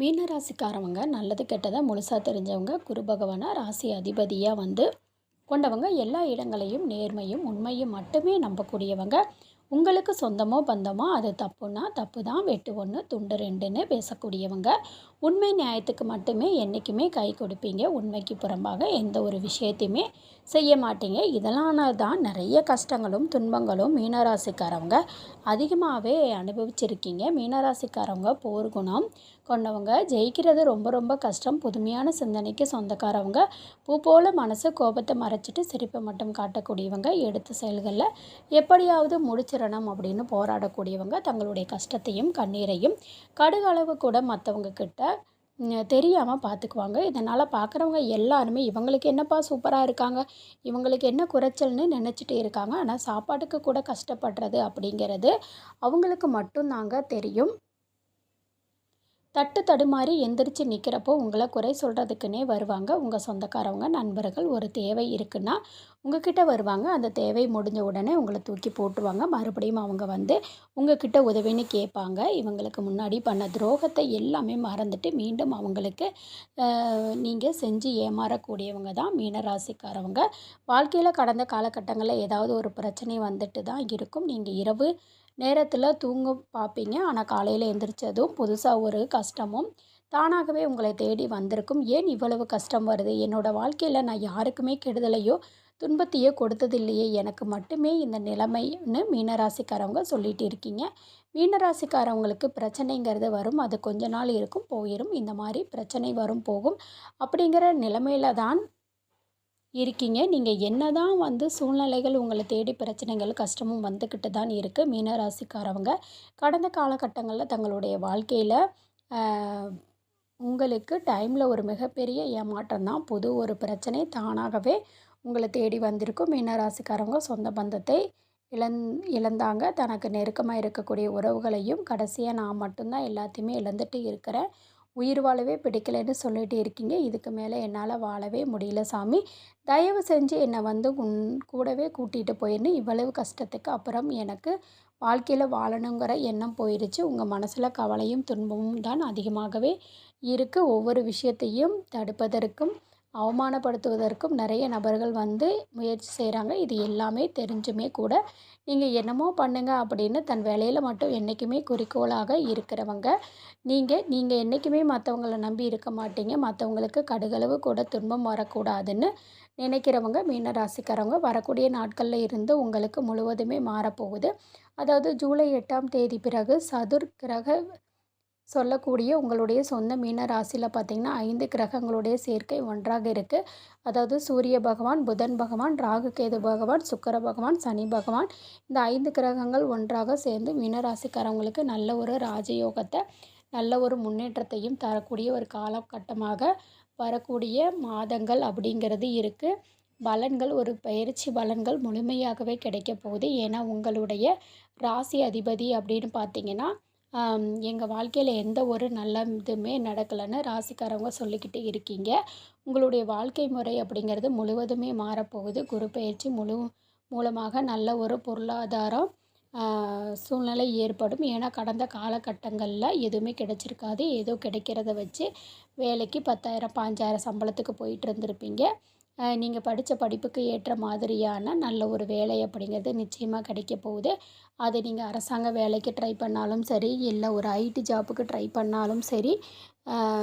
மீனராசிக்காரவங்க நல்லது கெட்டதை முழுசாக தெரிஞ்சவங்க குரு பகவானை ராசி அதிபதியாக வந்து கொண்டவங்க எல்லா இடங்களையும் நேர்மையும் உண்மையும் மட்டுமே நம்பக்கூடியவங்க. உங்களுக்கு சொந்தமோ பந்தமோ அது தப்புனா தப்பு தான் வெட்டு ஒன்று துண்டு ரெண்டுன்னு பேசக்கூடியவங்க. உண்மை நியாயத்துக்கு மட்டுமே என்றைக்குமே கை கொடுப்பீங்க. உண்மைக்கு புறம்பாக எந்த ஒரு விஷயத்தையுமே செய்ய மாட்டீங்க. இதெல்லாம் தான் நிறைய கஷ்டங்களும் துன்பங்களும் மீனராசிக்காரவங்க அதிகமாகவே அனுபவிச்சிருக்கீங்க. மீனராசிக்காரவங்க போர்குணம் கொண்டவங்க. ஜெயிக்கிறது ரொம்ப ரொம்ப கஷ்டம். புதுமையான சிந்தனைக்கு சொந்தக்காரவங்க. பூ போல் மனசு கோபத்தை மறைச்சிட்டு சிரிப்பை மட்டும் காட்டக்கூடியவங்க. எடுத்த செயல்களில் எப்படியாவது முடிச்சிடணும் அப்படின்னு போராடக்கூடியவங்க. தங்களுடைய கஷ்டத்தையும் கண்ணீரையும் கடுகளவு கூட மற்றவங்க கிட்ட தெரியாமல் பார்த்துக்குவாங்க இதனால் பார்க்குறவங்க எல்லாருமே இவங்களுக்கு என்னப்பா சூப்பராக இருக்காங்க? இவங்களுக்கு என்ன குறைச்சல்னு நினச்சிட்டே இருக்காங்க. ஆனால் சாப்பாட்டுக்கு கூட கஷ்டப்படுறது அப்படிங்கிறது அவங்களுக்கு மட்டும்தாங்க தெரியும். தட்டு தடுமாறி எந்திரிச்சு நிற்கிறப்போ உங்களை குறை சொல்கிறதுக்குன்னே வருவாங்க. உங்கள் சொந்தக்காரவங்க நண்பர்கள் ஒரு தேவை இருக்குன்னா உங்ககிட்ட வருவாங்க. அந்த தேவை முடிஞ்ச உடனே உங்களை தூக்கி போட்டுருவாங்க. மறுபடியும் அவங்க வந்து உங்ககிட்ட உதவின்னு கேட்பாங்க. இவங்களுக்கு முன்னாடி பண்ண துரோகத்தை எல்லாமே மறந்துட்டு மீண்டும் அவங்களுக்கு நீங்கள் செஞ்சு ஏமாறக்கூடியவங்க தான் மீனராசிக்காரவங்க. வாழ்க்கையில் கடந்த காலகட்டங்களில் ஏதாவது ஒரு பிரச்சனை வந்துட்டு தான் இருக்கும். நீங்கள் இரவு நேரத்தில் தூங்க பார்ப்பீங்க ஆனால் காலையில் எந்திரிச்சதும் புதுசாக ஒரு கஷ்டமும் தானாகவே உங்களை தேடி வந்திருக்கும். ஏன் இவ்வளவு கஷ்டம் வருது? என்னோடய வாழ்க்கையில் நான் யாருக்குமே கெடுதலையோ துன்பத்தையோ கொடுத்ததில்லையே. எனக்கு மட்டுமே இந்த நிலைமைன்னு மீனராசிக்காரவங்க சொல்லிட்டு இருக்கீங்க. மீனராசிக்காரவங்களுக்கு பிரச்சனைங்கிறது வரும். அது கொஞ்ச நாள் இருக்கும் போயிடும் இந்த மாதிரி பிரச்சனை வரும் போகும். அப்படிங்கிற நிலைமையில தான் இருக்கீங்க. நீங்கள் என்ன தான் வந்து சூழ்நிலைகள் உங்களை தேடி பிரச்சனைகள் கஷ்டமும் வந்துக்கிட்டு தான் இருக்குது மீனராசிக்காரவங்க கடந்த காலகட்டங்களில் தங்களுடைய வாழ்க்கையில் உங்களுக்கு டைமில் ஒரு மிகப்பெரிய ஏமாற்றம் தான். புது ஒரு பிரச்சனை தானாகவே உங்களை தேடி வந்திருக்கும். மீனராசிக்காரவங்க சொந்த பந்தத்தை இழந் இழந்தாங்க. தனக்கு நெருக்கமாக இருக்கக்கூடிய உறவுகளையும் கடைசியாக நான் மட்டும்தான் எல்லாத்தையுமே இழந்துட்டு இருக்கிறேன். உயிர் வாழவே பிடிக்கலைன்னு சொல்லிட்டு இருக்கீங்க. இதுக்கு மேலே என்னால் வாழவே முடியல சாமி. தயவு செஞ்சு என்னை வந்து உன் கூடவே கூட்டிகிட்டு போயிருந்து இவ்வளவு கஷ்டத்துக்கு அப்புறம் எனக்கு வாழ்க்கையில் வாழணுங்கிற எண்ணம் போயிடுச்சு உங்கள் மனசில் கவலையும் துன்பமும் தான் அதிகமாகவே இருக்குது ஒவ்வொரு விஷயத்தையும் தடுப்பதற்கும் அவமானப்படுத்துவதற்கும் நிறைய நபர்கள் வந்து முயற்சி செய்கிறாங்க இது எல்லாமே தெரிஞ்சுமே கூட நீங்கள் என்னமோ பண்ணுங்க அப்படின்னு தன் வேலையில் மட்டும் என்றைக்குமே குறிக்கோளாக இருக்கிறவங்க. நீங்கள் நீங்கள் என்றைக்குமே மற்றவங்கள நம்பி இருக்க மாட்டீங்க. மற்றவங்களுக்கு கடுகளவு கூட துன்பம் வரக்கூடாதுன்னு நினைக்கிறவங்க மீன ராசிக்காரவங்க வரக்கூடிய நாட்களில் இருந்து உங்களுக்கு முழுவதுமே மாறப்போகுது. அதாவது ஜூலை எட்டாம் தேதி பிறகு சதுர் கிரக சொல்லக்கூடிய உங்களுடைய சொந்த மீன ராசியில் பார்த்திங்கன்னா ஐந்து கிரகங்களுடைய சேர்க்கை ஒன்றாக இருக்குது அதாவது சூரிய பகவான் புதன் பகவான் ராகு கேது பகவான் சுக்கர பகவான் சனி பகவான். இந்த ஐந்து கிரகங்கள் ஒன்றாக சேர்ந்து மீனராசிக்காரவங்களுக்கு நல்ல ஒரு ராஜயோகத்தை நல்ல ஒரு முன்னேற்றத்தையும் தரக்கூடிய ஒரு காலகட்டமாக வரக்கூடிய மாதங்கள் அப்படிங்கிறது இருக்குது பலன்கள் ஒரு பயிற்சி பலன்கள் முழுமையாகவே கிடைக்க போகுது. ஏன்னா உங்களுடைய ராசி அதிபதி அப்படின்னு பார்த்தீங்கன்னா எங்கள் வாழ்க்கையில் எந்த ஒரு நல்ல இதுவுமே நடக்கலைன்னு ராசிக்காரவங்க சொல்லிக்கிட்டு இருக்கீங்க. உங்களுடைய வாழ்க்கை முறை அப்படிங்கிறது முழுவதுமே மாறப்போகுது. குரு பயிற்சி முழு மூலமாக நல்ல ஒரு பொருளாதாரம் சூழ்நிலை ஏற்படும். ஏன்னா கடந்த காலகட்டங்களில் எதுவுமே கிடைச்சிருக்காது. ஏதோ கிடைக்கிறத வச்சு வேலைக்கு பத்தாயிரம் பாஞ்சாயிரம் சம்பளத்துக்கு போயிட்டு இருந்திருப்பீங்க. நீங்கள் படித்த படிப்புக்கு ஏற்ற மாதிரியான நல்ல ஒரு வேலை அப்படிங்கிறது நிச்சயமாக கிடைக்க போகுது. அது நீங்கள் அரசாங்க வேலைக்கு ட்ரை பண்ணாலும் சரி இல்லை ஒரு ஐடி ஜாப்புக்கு ட்ரை பண்ணாலும் சரி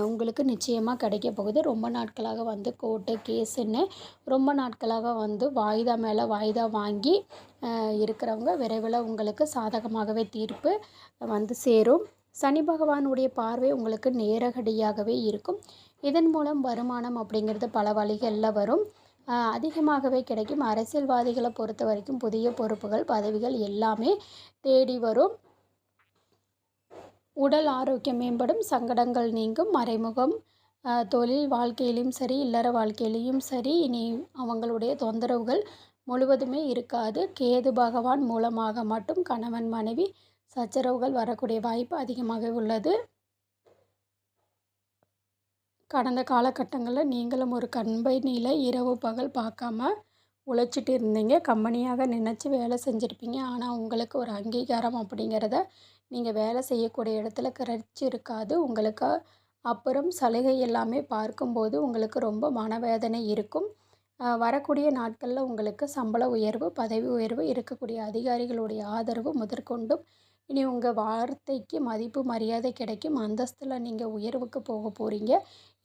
உங்களுக்கு நிச்சயமாக கிடைக்க போகுது. ரொம்ப நாட்களாக வந்து கோர்ட்டு கேஸுன்னு ரொம்ப நாட்களாக வந்து வாய்தா மேலே வாய்தா வாங்கி இருக்கிறவங்க விரைவில் உங்களுக்கு சாதகமாகவே தீர்ப்பு வந்து சேரும். சனி பகவானுடைய பார்வை உங்களுக்கு நேரடியாகவே இருக்கும். இதன் மூலம் வருமானம் அப்படிங்கிறது பல வழிகளில் வரும். அதிகமாகவே கிடைக்கும். அரசியல்வாதிகளை பொறுத்த வரைக்கும் புதிய பொறுப்புகள் பதவிகள் எல்லாமே தேடி வரும். உடல் ஆரோக்கியம் மேம்படும். சங்கடங்கள் நீங்கும். மறைமுகம் தொழில் வாழ்க்கையிலையும் சரி இல்லற வாழ்க்கையிலையும் சரி இனி அவங்களுடைய தொந்தரவுகள் முழுவதுமே இருக்காது. கேது பகவான் மூலமாக மட்டும் கணவன் மனைவி சச்சரவுகள் வரக்கூடிய வாய்ப்பு அதிகமாக உள்ளது. கடந்த காலகட்டங்களில் நீங்களும் ஒரு கம்பெனியில் இரவு பகல் பார்க்காம உழைச்சிட்டு இருந்தீங்க. கம்பெனியாக நினச்சி வேலை செஞ்சுருப்பீங்க. ஆனால் உங்களுக்கு ஒரு அங்கீகாரம் அப்படிங்கிறத நீங்கள் வேலை செய்யக்கூடிய இடத்துல கிடைச்சிருக்காது. உங்களுக்கு அப்புறம் சலுகை எல்லாமே பார்க்கும்போது உங்களுக்கு ரொம்ப மனவேதனை இருக்கும். வரக்கூடிய நாட்களில் உங்களுக்கு சம்பள உயர்வு பதவி உயர்வு இருக்கக்கூடிய அதிகாரிகளுடைய ஆதரவு முதற்கொண்டும் இனி உங்கள் வார்த்தைக்கு மதிப்பு மரியாதை கிடைக்கும். அந்தஸ்தில் நீங்கள் உயர்வுக்கு போக போகிறீங்க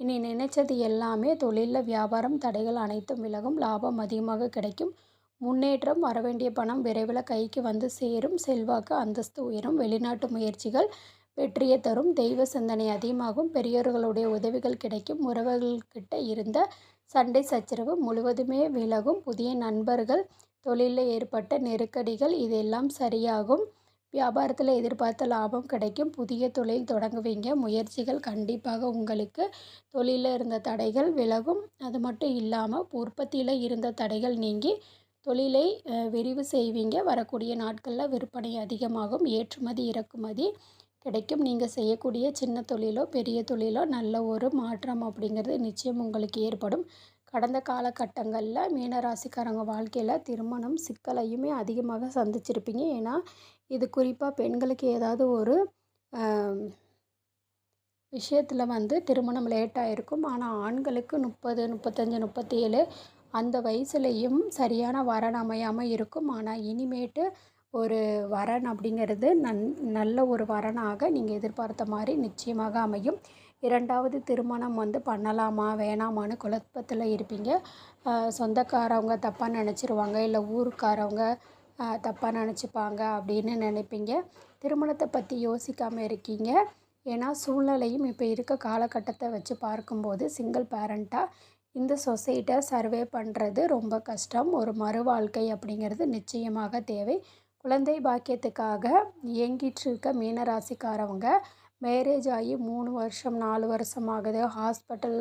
இனி நினைச்சது எல்லாமே தொழிலில் வியாபாரம் தடைகள் அனைத்தும் விலகும். லாபம் அதிகமாக கிடைக்கும். முன்னேற்றம் வரவேண்டிய பணம் விரைவில் கைக்கு வந்து சேரும். செல்வாக்கு அந்தஸ்து உயரும். வெளிநாட்டு முயற்சிகள் வெற்றியை தரும். தெய்வ சிந்தனை அதிகமாகும். பெரியோர்களுடைய உதவிகள் கிடைக்கும். உறவுகள்கிட்ட இருந்த சண்டை சச்சரவு முழுவதுமே விலகும். புதிய நண்பர்கள் தொழிலில் ஏற்பட்ட நெருக்கடிகள் இதெல்லாம் சரியாகும். வியாபாரத்தில் எதிர்பார்த்த லாபம் கிடைக்கும். புதிய தொழில் தொடங்குவீங்க. முயற்சிகள் கண்டிப்பாக உங்களுக்கு தொழிலில் இருந்த தடைகள் விலகும். அது மட்டும் இல்லாமல் உற்பத்தியில் இருந்த தடைகள் நீங்கி தொழிலை விரிவு செய்வீங்க. வரக்கூடிய நாட்களில் விற்பனை அதிகமாகும். ஏற்றுமதி இறக்குமதி கிடைக்கும். நீங்கள் செய்யக்கூடிய சின்ன தொழிலோ பெரிய தொழிலோ நல்ல ஒரு மாற்றம் அப்படிங்கிறது நிச்சயம் உங்களுக்கு ஏற்படும். கடந்த காலகட்டங்களில் மீனராசிக்காரங்க வாழ்க்கையில் திருமணம் சிக்கலையுமே அதிகமாக சந்திச்சிருப்பீங்க. ஏன்னா இது குறிப்பாக பெண்களுக்கு ஏதாவது ஒரு விஷயத்தில் வந்து திருமணம் லேட்டாக இருக்கும் ஆனால் ஆண்களுக்கு முப்பது முப்பத்தஞ்சு முப்பத்தேழு அந்த வயசுலேயும் சரியான வரன் அமையாமல் இருக்கும். ஆனால் இனிமேட்டு ஒரு வரன் அப்படிங்கிறது நன் நல்ல ஒரு வரனாக நீங்கள் எதிர்பார்த்த மாதிரி நிச்சயமாக அமையும். இரண்டாவது திருமணம் வந்து பண்ணலாமா வேணாமான்னு குழப்பத்தில் இருப்பீங்க. சொந்தக்காரவங்க தப்பாக நினச்சிருவாங்க இல்லை ஊருக்காரவங்க தப்பாக நினச்சிப்பாங்க அப்படின்னு நினைப்பீங்க. திருமணத்தை பற்றி யோசிக்காமல் இருக்கீங்க. ஏன்னா சூழ்நிலையும் இப்போ இருக்க காலகட்டத்தை வச்சு பார்க்கும்போது சிங்கிள் பேரண்ட்டாக இந்த சொசைட்டை சர்வே பண்ணுறது ரொம்ப கஷ்டம். ஒரு மறு வாழ்க்கை அப்படிங்கிறது நிச்சயமாக தேவை. குழந்தை பாக்கியத்துக்காக இயங்கிட்டு இருக்க மீனராசிக்காரவங்க மேரேஜ் ஆகி மூணு வருஷம் நாலு வருஷம் ஆகுது. ஹாஸ்பிட்டல்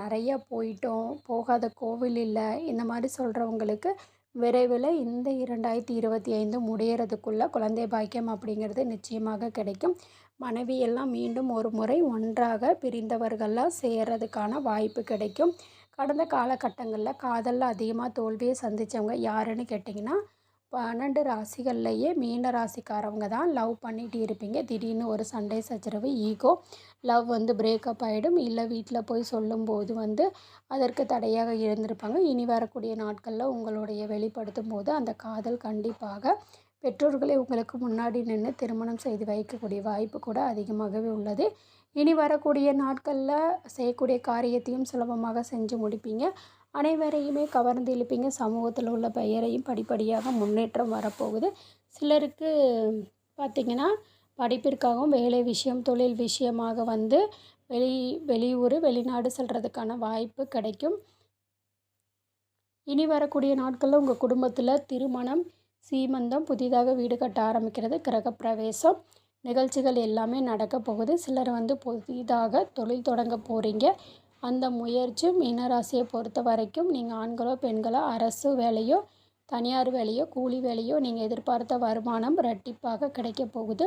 நிறைய போயிட்டோம். போகாத கோவில் இல்லை. இந்த மாதிரி சொல்கிறவங்களுக்கு விரைவில் இந்த இரண்டாயிரத்தி இருபத்தி ஐந்து முடியறதுக்குள்ளே குழந்தை பாக்கியம் அப்படிங்கிறது நிச்சயமாக கிடைக்கும். மனைவி எல்லாம் மீண்டும் ஒரு முறை ஒன்றாக பிரிந்தவர்கள்லாம் சேர்றதுக்கான வாய்ப்பு கிடைக்கும். கடந்த காலகட்டங்களில் காதலில் அதிகமாக தோல்வியை சந்தித்தவங்க யாருன்னு கேட்டிங்கன்னா பன்னெண்டு ராசிகள்லையே மீன ராசிக்காரவங்க தான் லவ் பண்ணிகிட்டு இருப்பீங்க. திடீர்னு ஒரு சண்டை சச்சரவு ஈகோ லவ் வந்து பிரேக்கப் ஆகிடும் இல்லை வீட்டில் போய் சொல்லும்போது வந்து அதற்கு தடையாக இருந்திருப்பாங்க. இனி வரக்கூடிய நாட்களில் உங்களுடைய வெளிப்படுத்தும் போது அந்த காதல் கண்டிப்பாக பெற்றோர்களை உங்களுக்கு முன்னாடி நின்று திருமணம் செய்து வைக்கக்கூடிய வாய்ப்பு கூட அதிகமாகவே உள்ளது. இனி வரக்கூடிய நாட்களில் செய்யக்கூடிய காரியத்தையும் சுலபமாக செஞ்சு முடிப்பீங்க. அனைவரையுமே கவர்ந்து இழுப்பீங்க. சமூகத்தில் உள்ள பெயரையும் படிப்படியாக முன்னேற்றம் வரப்போகுது. சிலருக்கு பார்த்திங்கன்னா படிப்பிற்காகவும் வேலை விஷயம் தொழில் விஷயமாக வந்து வெளி வெளியூர் வெளிநாடு செல்கிறதுக்கான வாய்ப்பு கிடைக்கும். இனி வரக்கூடிய நாட்களில் உங்கள் குடும்பத்தில் திருமணம் சீமந்தம் புதிதாக வீடு கட்ட ஆரம்பிக்கிறது கிரகப்பிரவேசம் நிகழ்ச்சிகள் எல்லாமே நடக்க போகுது. சிலர் வந்து புதிதாக தொழில் தொடங்க போகிறீங்க அந்த முயற்சி மீனராசியை பொறுத்த வரைக்கும் நீங்கள் ஆண்களோ பெண்களோ அரசு வேலையோ தனியார் வேலையோ கூலி வேலையோ நீங்கள் எதிர்பார்த்த வருமானம் இரட்டிப்பாக கிடைக்க போகுது.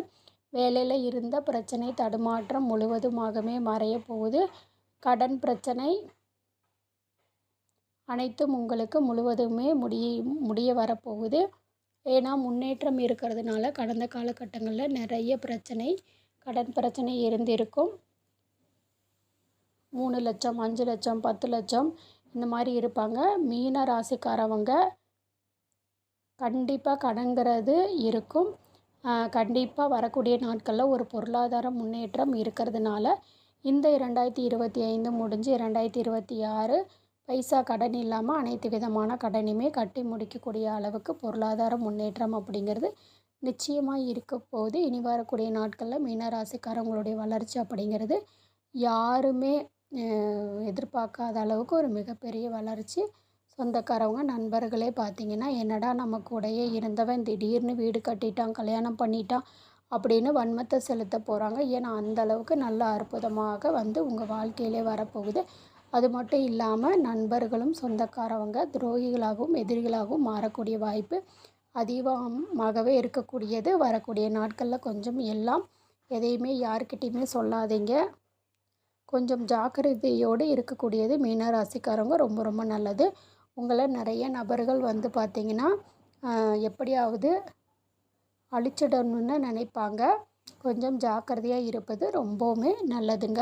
வேலையில் இருந்த பிரச்சனை தடுமாற்றம் முழுவதுமாகவே மறைய போகுது. கடன் பிரச்சனை அனைத்தும் உங்களுக்கு முழுவதுமே முடிய முடிய வரப்போகுது. ஏன்னா முன்னேற்றம் இருக்கிறதுனால கடந்த காலகட்டங்களில் நிறைய பிரச்சனை கடன் பிரச்சனை இருந்திருக்கும். மூணு லட்சம் அஞ்சு லட்சம் பத்து லட்சம் இந்த மாதிரி இருப்பாங்க. மீன ராசிக்காரவங்க கண்டிப்பாக கடங்கிறது இருக்கும். கண்டிப்பாக வரக்கூடிய நாட்களில் ஒரு பொருளாதார முன்னேற்றம் இருக்கிறதுனால இந்த இரண்டாயிரத்தி இருபத்தி ஐந்து முடிஞ்சு இரண்டாயிரத்தி இருபத்தி ஆறு பைசா கடன் இல்லாமல் அனைத்து விதமான கடனையுமே கட்டி முடிக்கக்கூடிய அளவுக்கு பொருளாதார முன்னேற்றம் அப்படிங்கிறது நிச்சயமாக இருக்க போது இனி வரக்கூடிய நாட்களில் மீனராசிக்காரவங்களுடைய வளர்ச்சி அப்படிங்கிறது யாருமே எதிர்பார்க்காத அளவுக்கு ஒரு மிகப்பெரிய வளர்ச்சி. சொந்தக்காரவங்க நண்பர்களே பார்த்திங்கன்னா என்னடா நம்ம கூடயே இருந்தவன் திடீர்னு வீடு கட்டிட்டான் கல்யாணம் பண்ணிட்டான் அப்படின்னு வன்மத்தை செலுத்த போகிறாங்க ஏன்னா அந்த அளவுக்கு நல்ல அற்புதமாக வந்து உங்கள் வாழ்க்கையிலே வரப்போகுது. அது மட்டும் இல்லாமல் நண்பர்களும் சொந்தக்காரவங்க துரோகிகளாகவும் எதிரிகளாகவும் மாறக்கூடிய வாய்ப்பு அதிகமாகவே இருக்கக்கூடியது. வரக்கூடிய நாட்களில் கொஞ்சம் எல்லாம் எதையுமே யாருக்கிட்டேயுமே சொல்லாதீங்க. கொஞ்சம் ஜாக்கிரதையோடு இருக்கக்கூடியது மீன ராசிக்காரங்க ரொம்ப ரொம்ப நல்லது. உங்களை நிறைய நபர்கள் வந்து பார்த்திங்கன்னா எப்படியாவது அழிச்சிடணும்னு நினைப்பாங்க. கொஞ்சம் ஜாக்கிரதையாக இருப்பது ரொம்பவுமே நல்லதுங்க.